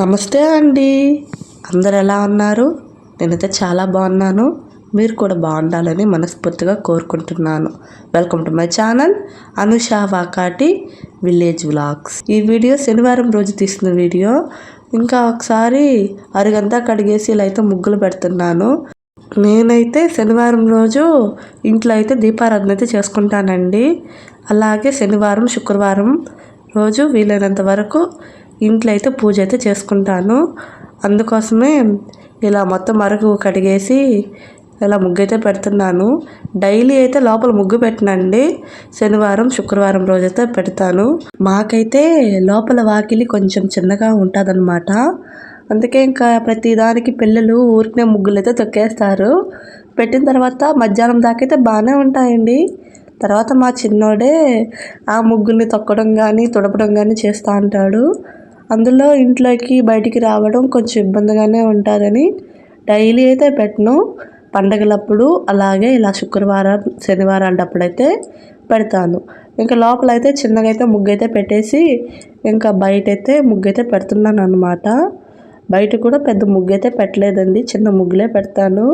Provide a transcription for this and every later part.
నమస్తే అండి. అందరు ఎలా ఉన్నారు? నేనైతే చాలా బాగున్నాను. మీరు కూడా బాగుండాలని మనస్ఫూర్తిగా కోరుకుంటున్నాను. Welcome to my channel Anusha Vakati village vlogs ఈ వీడియో శనివారం రోజు తీసిన వీడియో. ఇంకా ఒకసారి అరుగంతా కడిగేసి ఇలా అయితే ముగ్గులు పెడుతున్నాను. నేనైతే శనివారం రోజు ఇంట్లో అయితే దీపారాధన అయితే చేసుకుంటానండి. అలాగే శనివారం శుక్రవారం రోజు వీలైనంత వరకు ఇంట్లో అయితే పూజ అయితే చేసుకుంటాను. అందుకోసమే ఇలా మొత్తం అరకు కడిగేసి ఇలా ముగ్గు అయితే పెడుతున్నాను. డైలీ అయితే లోపల ముగ్గు పెట్టనండి. శనివారం శుక్రవారం రోజైతే పెడతాను. మాకైతే లోపల వాకిలి కొంచెం చిన్నగా ఉంటుందన్నమాట. అందుకే ఇంకా ప్రతి దానికి పిల్లలు ఊరికనే ముగ్గులు అయితే తొక్కేస్తారు. పెట్టిన తర్వాత మధ్యాహ్నం దాకైతే బాగానే ఉంటాయండి. తర్వాత మా చిన్నోడే ఆ ముగ్గుల్ని తొక్కడం కానీ తుడపడం కానీ చేస్తూ ఉంటాడు. అందులో ఇంట్లోకి బయటికి రావడం కొంచెం ఇబ్బందిగానే ఉంటుందని డైలీ అయితే పెట్టను. పండగలప్పుడు అలాగే ఇలా శుక్రవారం శనివారం అప్పుడైతే పెడతాను. ఇంకా లోపల అయితే చిన్నగా అయితే ముగ్గు అయితే పెట్టేసి ఇంకా బయట అయితే ముగ్గు అయితే పెడుతున్నాను అనమాట బయట కూడా పెద్ద ముగ్గు అయితే పెట్టలేదండి. చిన్న ముగ్గులే పెడతాను.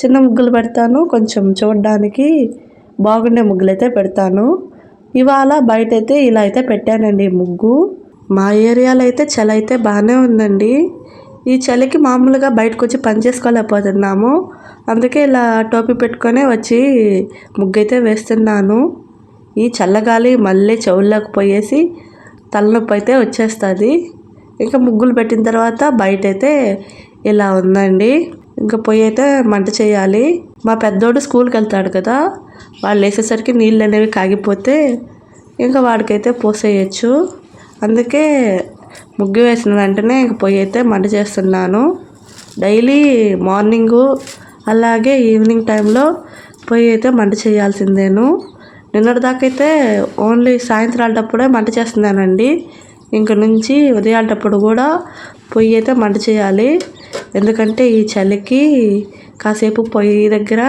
చిన్న ముగ్గులు పెడతాను. కొంచెం చూడడానికి బాగుండే ముగ్గులు అయితే పెడతాను. ఇవాళ బయట అయితే ఇలా అయితే పెట్టానండి ముగ్గు. మా ఏరియాలో అయితే చలి అయితే బాగానే ఉందండి. ఈ చలికి మామూలుగా బయటకు వచ్చి పని చేసుకోలేకపోతున్నాము. అందుకే ఇలా టోపీ పెట్టుకొని వచ్చి ముగ్గు అయితే వేస్తున్నాను. ఈ చల్లగాలి మళ్ళీ చెవుల్లోకి పోయేసి తలనొప్పి అయితే వచ్చేస్తుంది. ఇంకా ముగ్గులు పెట్టిన తర్వాత బయట అయితే ఇలా ఉందండి. ఇంకా పొయ్యి అయితే మంట చేయాలి. మా పెద్దోడు స్కూల్కి వెళ్తాడు కదా. వాళ్ళు వేసేసరికి నీళ్ళు అనేవి కాగిపోతే ఇంకా వాడికైతే పోసేయచ్చు. అందుకే ముగ్గు వేసిన వెంటనే ఇంక పొయ్యి అయితే మంట చేస్తున్నాను. డైలీ మార్నింగు అలాగే ఈవినింగ్ టైంలో పొయ్యి అయితే మంట చేయాల్సిందేను. నిన్నటిదాకైతే ఓన్లీ సాయంత్రాలటప్పుడే మంట చేస్తున్నానండి. ఇంక నుంచి ఉదయాలటప్పుడు కూడా పొయ్యి అయితే మంట చేయాలి. ఎందుకంటే ఈ చలికి కాసేపు పొయ్యి దగ్గర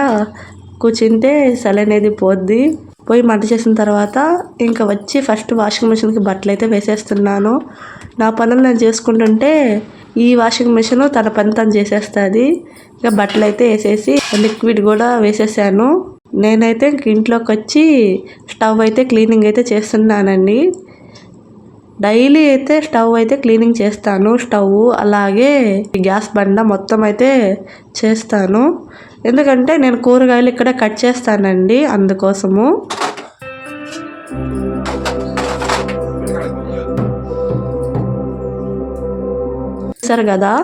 కూర్చుంటే చలి అనేది పోద్ది. పోయి మంట చేసిన తర్వాత ఇంకా వచ్చి ఫస్ట్ వాషింగ్ మిషన్కి బట్టలు అయితే వేసేస్తున్నాను. నా పనులు నేను చేసుకుంటుంటే ఈ వాషింగ్ మిషన్ తన పని తను చేసేస్తుంది. ఇంకా బట్టలు అయితే వేసేసి లిక్విడ్ కూడా వేసేసాను. నేనైతే ఇంట్లోకి వచ్చి స్టవ్ అయితే క్లీనింగ్ అయితే చేస్తున్నానండి. డైలీ అయితే స్టవ్ అయితే క్లీనింగ్ చేస్తాను. స్టవ్ అలాగే గ్యాస్ బండ మొత్తం అయితే చేస్తాను. ఎందుకంటే నేను కూరగాయలు ఇక్కడ కట్ చేస్తానండి అందుకోసము. చూసారు కదా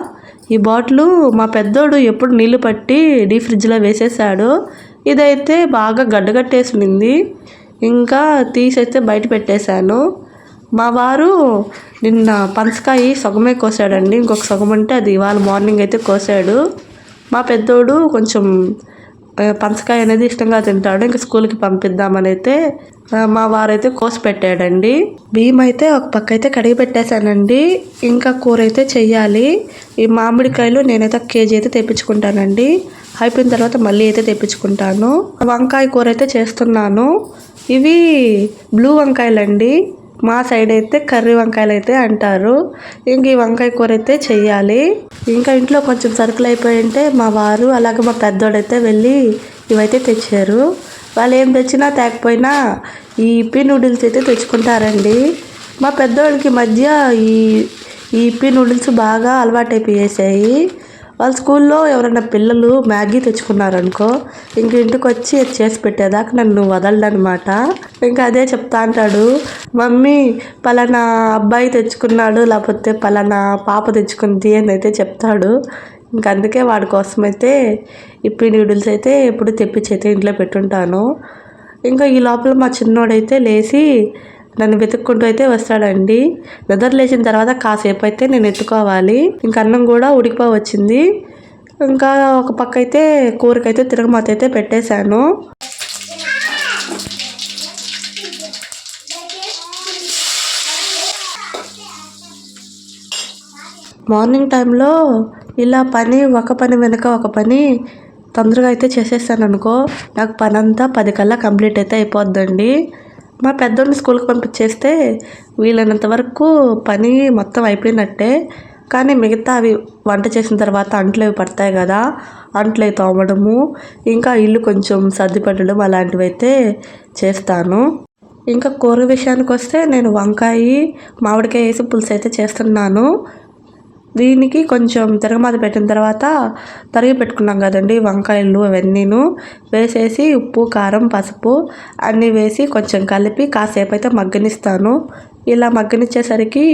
ఈ బాటిల్ మా పెద్దోడు ఎప్పుడు నీళ్ళు పట్టి డీ ఫ్రిడ్జ్లో వేసేసాడు. ఇదైతే బాగా గడ్డగట్టేసింది ఇంకా తీసైతే బయట పెట్టేశాను. మా వారు నిన్న పంచకాయి సగమే కోసాడండి. ఇంకొక సగం అంటే అది ఇవాళ మార్నింగ్ అయితే కోసాడు. మా పెద్దోడు కొంచెం పంచకాయ అనేది ఇష్టంగా తింటాడు. ఇంకా స్కూల్కి పంపిద్దామని అయితే మా వారైతే కోసి పెట్టాడండి. బియ్యం అయితే ఒక పక్క అయితే కడిగి పెట్టేశానండి. ఇంకా కూర అయితే చెయ్యాలి. ఈ మామిడికాయలు నేనైతే కేజీ అయితే తెప్పించుకుంటానండి. అయిపోయిన తర్వాత మళ్ళీ అయితే తెప్పించుకుంటాను. వంకాయ కూర అయితే చేస్తున్నాను. ఇవి బ్లూ వంకాయలండి. మా సైడ్ అయితే కర్రీ వంకాయలు అయితే అంటారు. ఇంక ఈ వంకాయ కూర అయితే చెయ్యాలి. ఇంకా ఇంట్లో కొంచెం సరుకులు అయిపోయి ఉంటే మా వారు అలాగే మా పెద్దోడైతే వెళ్ళి ఇవైతే తెచ్చారు. వాళ్ళు ఏం తెచ్చినా తేకపోయినా ఈ ఇప్పి నూడిల్స్ అయితే తెచ్చుకుంటారండి. మా పెద్దోడికి మధ్య ఈ ఈ ఇప్పి నూడిల్స్ బాగా అలవాటైపోయేసాయి. వాళ్ళ స్కూల్లో ఎవరైనా పిల్లలు మ్యాగీ తెచ్చుకున్నారనుకో ఇంక ఇంటికి వచ్చి చేసి పెట్టేదాకా నన్ను వదలడనమాట ఇంకా అదే చెప్తా అంటాడు. మమ్మీ పలానా అబ్బాయి తెచ్చుకున్నాడు లేకపోతే పలానా పాప తెచ్చుకుంది అని అయితే చెప్తాడు. ఇంక అందుకే వాడి కోసం అయితే ఇప్పి నూడిల్స్ అయితే ఎప్పుడు తెప్పించి అయితే ఇంట్లో పెట్టుంటాను. ఇంకా ఈ లోపల మా చిన్నోడైతే లేచి నన్ను వెతుక్కుంటూ అయితే వస్తాడండి. నిద్ర లేచిన తర్వాత కాసేపు అయితే నేను ఎత్తుకోవాలి. ఇంకా అన్నం కూడా ఉడికిపో వచ్చింది ఇంకా ఒక పక్క అయితే కూరకైతే తిరగమాత అయితే పెట్టేశాను. మార్నింగ్ టైంలో ఇలా పని ఒక పని వెనుక ఒక పని తొందరగా అయితే చేసేస్తాను అనుకో నాకు పని అంతా పది కల్లా కంప్లీట్ అయితే అయిపోద్దండి. మా పెద్దోడిని స్కూల్కి పంపించేస్తే వీలైనంత వరకు పని మొత్తం అయిపోయినట్టే. కానీ మిగతా అవి వంట చేసిన తర్వాత అంట్లు అవి పడతాయి కదా అంట్లు అవి తోమడము ఇంకా ఇల్లు కొంచెం సర్దిపడడం అలాంటివి అయితే చేస్తాను. ఇంకా కూర విషయానికి వస్తే నేను వంకాయ మామిడికాయ వేసి పులుసు అయితే చేస్తున్నాను. దీనికి కొంచెం తిరగమాత పెట్టిన తర్వాత తరిగి పెట్టుకున్నాం కదండి వంకాయలు అవన్నీను. వేసేసి ఉప్పు కారం పసుపు అన్నీ వేసి కొంచెం కలిపి కాసేపు అయితే మగ్గనిస్తాను. ఇలా మగ్గనిచ్చేసరికి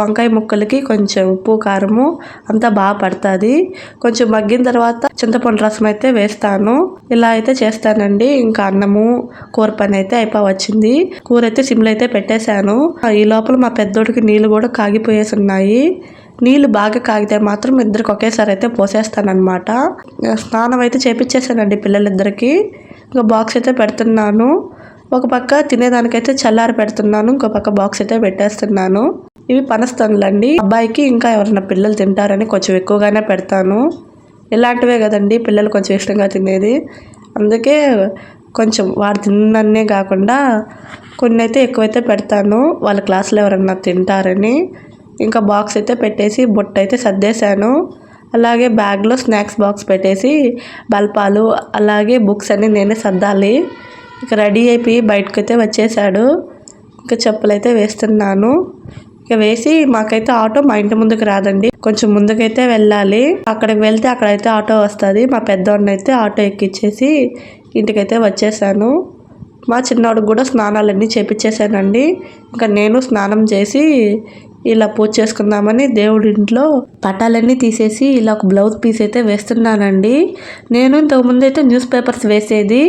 వంకాయ ముక్కలకి కొంచెం ఉప్పు కారము అంతా బాగా పడుతుంది. కొంచెం మగ్గిన తర్వాత చింతపండు రసం అయితే వేస్తాను. ఇలా అయితే చేస్తానండి. ఇంకా అన్నము కూర పని అయితే అయిపోవచ్చింది. కూర అయితే సిమ్లో అయితే పెట్టేశాను. ఈ లోపల మా పెద్దోడికి నీళ్ళు కూడా కాగిపోయేసి ఉన్నాయి. నీళ్ళు బాగా కాగితే మాత్రం ఇద్దరికి ఒకేసారి అయితే పోసేస్తానమాట స్నానం అయితే చేపించేసానండి పిల్లలిద్దరికి. ఇంకా బాక్స్ అయితే పెడుతున్నాను. ఒక పక్క తినేదానికైతే చల్లారి పెడుతున్నాను. ఇంకో పక్క బాక్స్ అయితే పెట్టేస్తున్నాను. ఇవి పనస్తనులండి అబ్బాయికి ఇంకా ఎవరైనా పిల్లలు తింటారని కొంచెం ఎక్కువగానే పెడతాను. ఇలాంటివే కదండి పిల్లలు కొంచెం ఇష్టంగా తినేది. అందుకే కొంచెం వాడు తిన్నన్నే కాకుండా కొన్ని అయితే ఎక్కువైతే పెడతాను. వాళ్ళ క్లాసులో ఎవరన్నా తింటారని. ఇంకా బాక్స్ అయితే పెట్టేసి బొట్టు అయితే సర్దేశాను. అలాగే బ్యాగ్లో స్నాక్స్ బాక్స్ పెట్టేసి బల్పాలు అలాగే బుక్స్ అన్నీ నేనే సర్దాలి. ఇక రెడీ అయిపోయి బయటకు అయితే వచ్చేసాడు ఇంకా చెప్పులైతే వేస్తున్నాను. ఇక వేసి మాకైతే ఆటో మా ఇంటి ముందుకు రాదండి. కొంచెం ముందుకైతే వెళ్ళాలి. అక్కడికి వెళ్తే అక్కడైతే ఆటో వస్తుంది. మా పెద్దవాడిని అయితే ఆటో ఎక్కిచ్చేసి ఇంటికైతే వచ్చేసాను మా చిన్నవాడికి కూడా స్నానాలన్నీ చేపించేసానండి ఇంకా నేను స్నానం చేసి ఇలా పూజ చేసుకుందామని దేవుడి ఇంట్లో పటాలన్నీ తీసేసి ఇలా ఒక బ్లౌజ్ పీస్ అయితే వేస్తున్నానండి. నేను ఇంతకుముందు అయితే న్యూస్ పేపర్స్ వేసేది.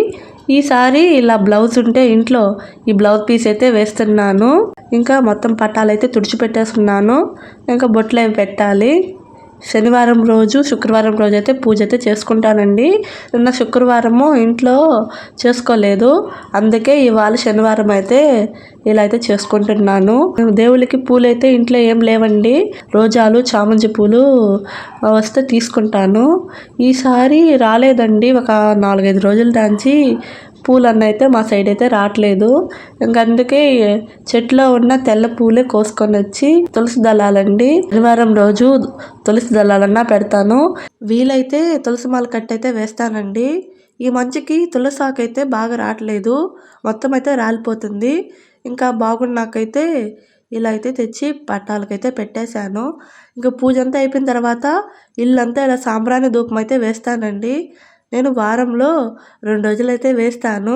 ఈసారి ఇలా బ్లౌజ్ ఉంటే ఇంట్లో ఈ బ్లౌజ్ పీస్ అయితే వేస్తున్నాను. ఇంకా మొత్తం పటాలు అయితే తుడిచిపెట్టేస్తున్నాను. ఇంకా బొట్లు అవి పెట్టాలి? శనివారం రోజు శుక్రవారం రోజు అయితే పూజ అయితే చేసుకుంటానండి. నిన్న శుక్రవారము ఇంట్లో చేసుకోలేదు. అందుకే ఇవాళ శనివారం అయితే ఇలా అయితే చేసుకుంటున్నాను. దేవుళ్ళకి పూలు అయితే ఇంట్లో ఏం లేవండి. రోజాలు చామంతి పూలు వస్తే తీసుకుంటాను. ఈసారి రాలేదండి. ఒక నాలుగైదు రోజుల దాంచి పూలు అన్న అయితే మా సైడ్ అయితే రావట్లేదు ఇంక అందుకే చెట్లో ఉన్న తెల్ల పూలే కోసుకొని వచ్చి తులసి దళాలండి. శనివారం రోజు తులసి దళాలన్నా పెడతాను. వీలైతే తులసి మాల కట్ట అయితే వేస్తానండి. ఈ మంచుకి తులసి ఆకు అయితే బాగా రావట్లేదు మొత్తం అయితే రాలిపోతుంది. ఇంకా బాగున్నాకైతే ఇలా అయితే తెచ్చి పట్టాలకైతే పెట్టేశాను. ఇంకా పూజ అంతా అయిపోయిన తర్వాత ఇల్లంతా ఇలా సాంబ్రాణి ధూపం అయితే వేస్తానండి. నేను వారంలో రెండు రోజులైతే వేస్తాను.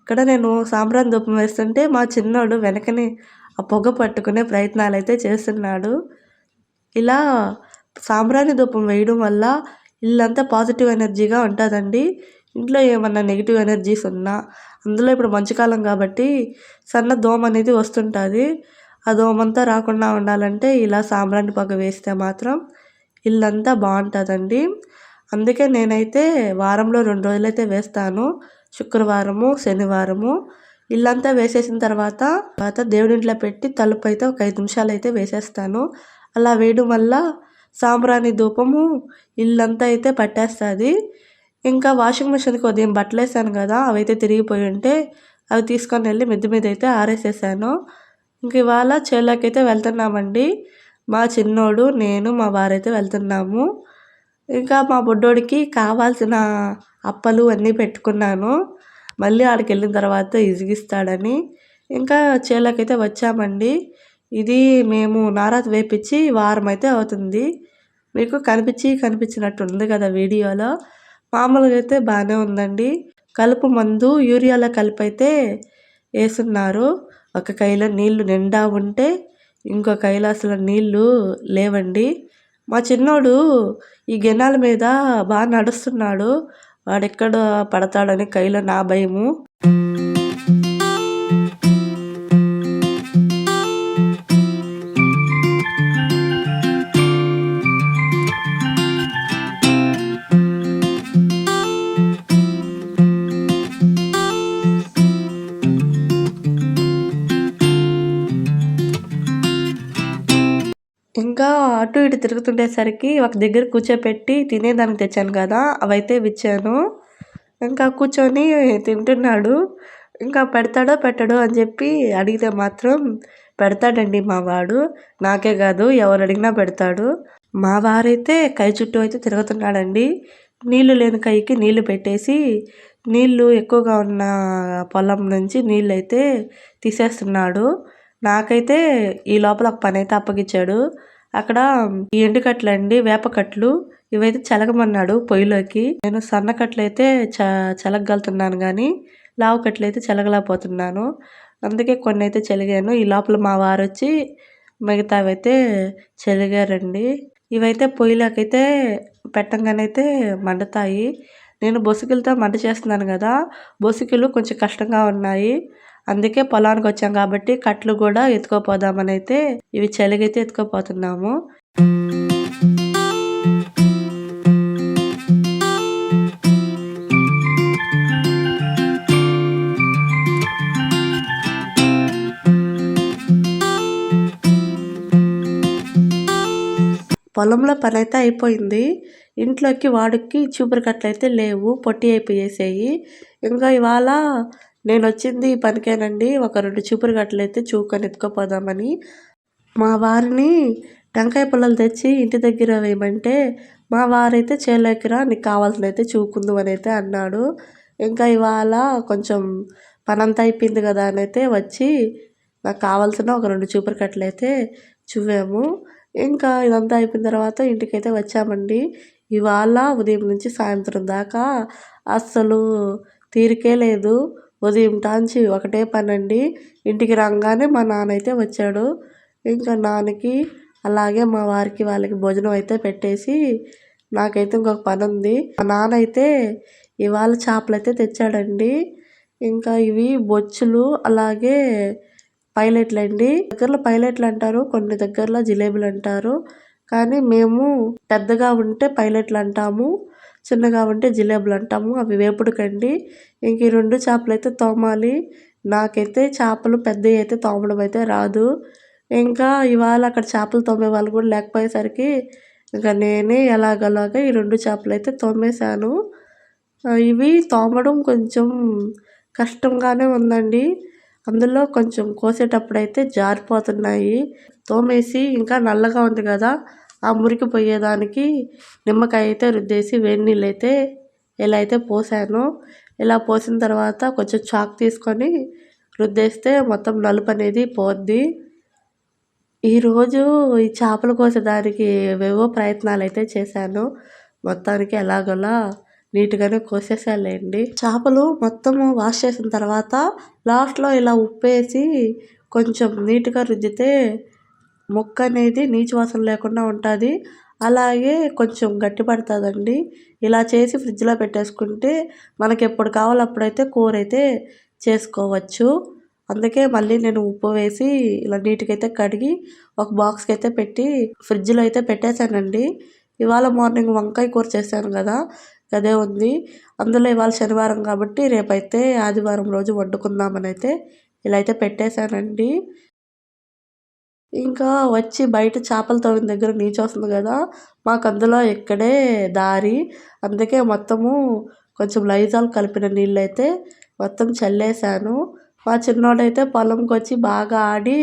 ఇక్కడ నేను సాంబ్రాణి ధూపం వేస్తుంటే మా చిన్నోడు వెనకనే ఆ పొగ పట్టుకునే ప్రయత్నాలు అయితే చేస్తున్నాడు. ఇలా సాంబ్రాణి ధూపం వేయడం వల్ల ఇల్లంతా పాజిటివ్ ఎనర్జీగా ఉంటుందండి. ఇంట్లో ఏమన్నా నెగిటివ్ ఎనర్జీస్ ఉన్నా అందులో ఇప్పుడు మంచుకాలం కాబట్టి సన్న దోమ అనేది వస్తుంటుంది. ఆ దోమంతా రాకుండా ఉండాలంటే ఇలా సాంబ్రాణి పొగ వేస్తే మాత్రం ఇల్లంతా బాగుంటుందండి. అందుకే నేనైతే వారంలో రెండు రోజులైతే వేస్తాను. శుక్రవారము శనివారము. ఇల్లంతా వేసేసిన తర్వాత తర్వాత దేవుడింట్లో పెట్టి తలుపు అయితే ఒక ఐదు నిమిషాలు అయితే వేసేస్తాను. అలా వేయడం వల్ల సాంబ్రాణి ధూపము ఇల్లంతా అయితే పట్టేస్తుంది. ఇంకా వాషింగ్ మిషన్కి ఉదయం బట్టలు వేసాను కదా అవి అయితే తిరిగిపోయి ఉంటే అవి తీసుకొని వెళ్ళి మిద్ది మీద అయితే ఆరేసేసాను. ఇంక ఇవాళ చేలోకి అయితే వెళ్తున్నామండి. మా చిన్నోడు నేను మా వారైతే వెళ్తున్నాము. ఇంకా మా బుడ్డోడికి కావాల్సిన అప్పలు అన్నీ పెట్టుకున్నాను. మళ్ళీ ఆడికి వెళ్ళిన తర్వాత ఇసిగిస్తాడని. ఇంకా చేలోకైతే వచ్చామండి. ఇది మేము నారాత్ వేపించి వారం అయితే అవుతుంది. మీకు కనిపించి కనిపించినట్టు ఉంది కదా వీడియోలో. మామూలుగా అయితే బాగానే ఉందండి. కలుపు మందు యూరియాలో కలిపి అయితే వేస్తున్నారు ఒక కైలో నీళ్ళు నిండా ఉంటే ఇంకో కైలో అసలు నీళ్ళు లేవండి. మా చిన్నోడు ఈ గెనాల మీద బాగా నడుస్తున్నాడు. వాడెక్కడ పడతాడని కైలో నా భయము. అటు ఇటు తిరుగుతుండేసరికి ఒక దగ్గర కూర్చోపెట్టి తినేదానికి తెచ్చాను కదా అవైతే ఇచ్చాను ఇంకా కూర్చొని తింటున్నాడు. ఇంకా పెడతాడో పెట్టడో అని చెప్పి అడిగితే మాత్రం పెడతాడండి మా వాడు. నాకే కాదు ఎవరు అడిగినా పెడతాడు. మా వారైతే కై చుట్టూ అయితే తిరుగుతున్నాడండి. నీళ్ళు లేని కైకి నీళ్ళు పెట్టేసి నీళ్ళు ఎక్కువగా ఉన్న పొలం నుంచి నీళ్ళు అయితే తీసేస్తున్నాడు. నాకైతే ఈ లోపల ఒక పని అయితే అప్పగించాడు. అక్కడ ఈ ఎండుకట్లు అండి వేపకట్లు ఇవైతే చెలగమన్నాడు పొయ్యిలోకి. నేను సన్న కట్లు అయితే చ చెలగలుతున్నాను కానీ లావు కట్లు అయితే చలగలేకపోతున్నాను. అందుకే కొన్ని అయితే చెలిగాను. ఈ లోపల మా వారు వచ్చి మిగతావైతే చెలిగారండి. ఇవైతే పొయ్యిలోకైతే పెట్టంగానైతే మండుతాయి. నేను బొసుకులతో మంట చేస్తున్నాను కదా బొసుకులు కొంచెం కష్టంగా ఉన్నాయి. అందుకే పొలానికి వచ్చాం కాబట్టి కట్లు కూడా ఎత్తుకోపోదామని అయితే ఇవి చలిగైతే ఎత్తుకోపోతున్నాము. పొలంలో పని అయితే అయిపోయింది. ఇంట్లోకి వాడికి చూపురు కట్టలు అయితే లేవు పొట్టి అయిపోయేసాయి. ఇంకా ఇవాళ నేను వచ్చింది పనికేనండి. ఒక రెండు చూపురు కట్టలు అయితే చూకొని ఎత్తుకుపోదామని. మా వారిని టెంకాయ పుల్లలు తెచ్చి ఇంటి దగ్గర వేయమంటే మా వారైతే చేలోకిరా నీకు కావాల్సినైతే చూకుందు అని అయితే అన్నాడు. ఇంకా ఇవాళ కొంచెం పనంతా అయిపోయింది కదా అని అయితే వచ్చి నాకు కావాల్సిన ఒక రెండు చూపురు కట్టలు అయితే చూవాము ఇంకా ఇదంతా అయిపోయిన తర్వాత ఇంటికైతే వచ్చామండి. ఇవాళ ఉదయం నుంచి సాయంత్రం దాకా అస్సలు తీరికే లేదు. ఉదయం టాంచి ఒకటే పని అండి ఇంటికి రాగానే మా నాన్న అయితే వచ్చాడు. ఇంకా నాన్నకి అలాగే మా వారికి వాళ్ళకి భోజనం అయితే పెట్టేసి నాకైతే ఇంకొక పని ఉంది మా నాన్న అయితే ఇవాళ చేపలు అయితే తెచ్చాడండి. ఇంకా ఇవి బొచ్చులు అలాగే పైలెట్లు అండి దగ్గరలో పైలెట్లు అంటారు కొన్ని దగ్గరలో జిలేబులు అంటారు కానీ మేము పెద్దగా ఉంటే పైలెట్లు అంటాము చిన్నగా ఉంటే జిలేబులు అంటాము. అవి వేపుడుకండి. ఇంక ఈ రెండు చేపలు అయితే తోమాలి. నాకైతే చేపలు పెద్దవి అయితే తోమడం అయితే రాదు. ఇంకా ఇవాళ అక్కడ చేపలు తోమే వాళ్ళు కూడా లేకపోయేసరికి ఇంకా నేనే ఎలాగలాగా ఈ రెండు చేపలు అయితే తోమేశాను ఇవి తోమడం కొంచెం కష్టంగానే ఉందండి. అందులో కొంచెం కోసేటప్పుడు అయితే జారిపోతున్నాయి. తోమేసి ఇంకా నల్లగా ఉంది కదా ఆ మురికి పోయేదానికి నిమ్మకాయ అయితే రుద్దేసి వేడి నీళ్ళు అయితే ఇలా అయితే పోసాను ఇలా పోసిన తర్వాత కొంచెం చాక్ తీసుకొని రుద్దేస్తే మొత్తం నలుపు అనేది పోద్ది. ఈరోజు ఈ చేపలు కోసేదానికి ఏవేవో ప్రయత్నాలు అయితే చేశాను. మొత్తానికి ఎలాగోలా నీట్గానే కోసేసేయాలండి చేపలు మొత్తము వాష్ చేసిన తర్వాత లాస్ట్లో ఇలా ఉప్పేసి కొంచెం నీట్గా రుద్దితే ముక్క అనేది నీచు వాసన లేకుండా ఉంటుంది. అలాగే కొంచెం గట్టి పడుతుందండి. ఇలా చేసి ఫ్రిడ్జ్లో పెట్టేసుకుంటే మనకి ఎప్పుడు కావాలో అప్పుడైతే కూర అయితే చేసుకోవచ్చు. అందుకే మళ్ళీ నేను ఉప్పు వేసి ఇలా నీట్గా అయితే కడిగి ఒక బాక్స్కి అయితే పెట్టి ఫ్రిడ్జ్లో అయితే పెట్టేశానండి. ఇవాళ మార్నింగ్ వంకాయ కూర చేశాను కదా అదే ఉంది. అందులో ఇవాళ శనివారం కాబట్టి రేపైతే ఆదివారం రోజు వండుకుందామని అయితే ఇలా అయితే పెట్టేశానండి. ఇంకా వచ్చి బయట చేపలు తవ్విన దగ్గర నీచు వస్తుంది కదా మాకు అందులో ఇక్కడే దారి. అందుకే మొత్తము కొంచెం లైజాల్ కలిపిన నీళ్ళు అయితే మొత్తం చల్లేసాను మా చిన్నోడైతే పొలంకి వచ్చి బాగా ఆడి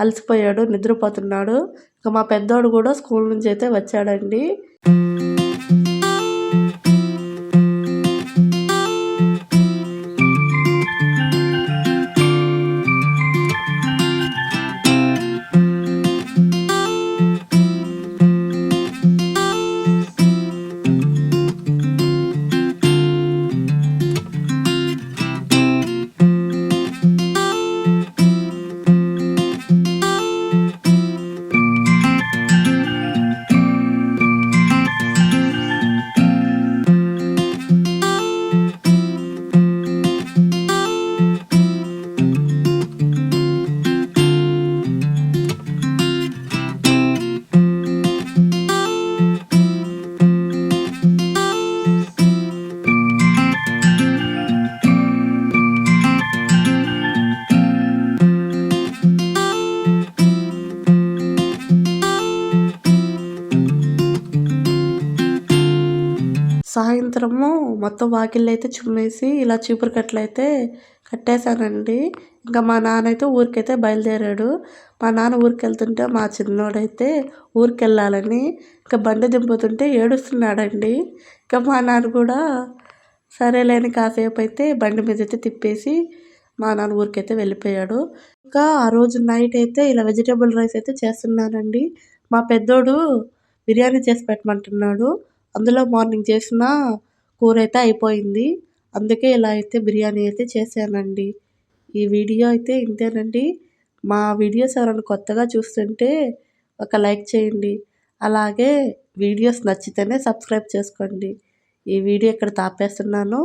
అలసిపోయాడు నిద్రపోతున్నాడు. ఇంకా మా పెద్దోడు కూడా స్కూల్ నుంచి అయితే వచ్చాడండి. సాయంత్రము మొత్తం వాకిళ్ళు అయితే చుమ్మేసి ఇలా చీపురు కట్టలు అయితే కట్టేశానండి. ఇంకా మా నాన్న అయితే ఊరికైతే బయలుదేరాడు. మా నాన్న ఊరికి వెళ్తుంటే మా చిన్నోడైతే ఊరికి వెళ్ళాలని ఇంకా బండి దింపుతుంటే ఏడుస్తున్నాడండి. ఇంకా మా నాన్న కూడా సరేలేని కాసేపు అయితే బండి మీద అయితే తిప్పేసి మా నాన్న ఊరికైతే వెళ్ళిపోయాడు. ఇంకా ఆ రోజు నైట్ అయితే ఇలా వెజిటేబుల్ రైస్ అయితే చేస్తున్నానండి. మా పెద్దోడు బిర్యానీ చేసి పెట్టమంటున్నాడు. అందులో మార్నింగ్ చేసిన కూర అయితే అయిపోయింది. అందుకే ఇలా అయితే బిర్యానీ అయితే చేశానండి. ఈ వీడియో అయితే ఇంతేనండి. మా వీడియోస్ ఎవరైనా కొత్తగా చూస్తుంటే ఒక లైక్ చేయండి. అలాగే వీడియోస్ నచ్చితేనే సబ్స్క్రైబ్ చేసుకోండి. ఈ వీడియో ఇక్కడ తాపేస్తున్నాను.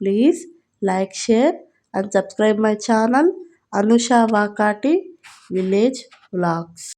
Please like share and subscribe my channel Anusha Vakati village vlogs.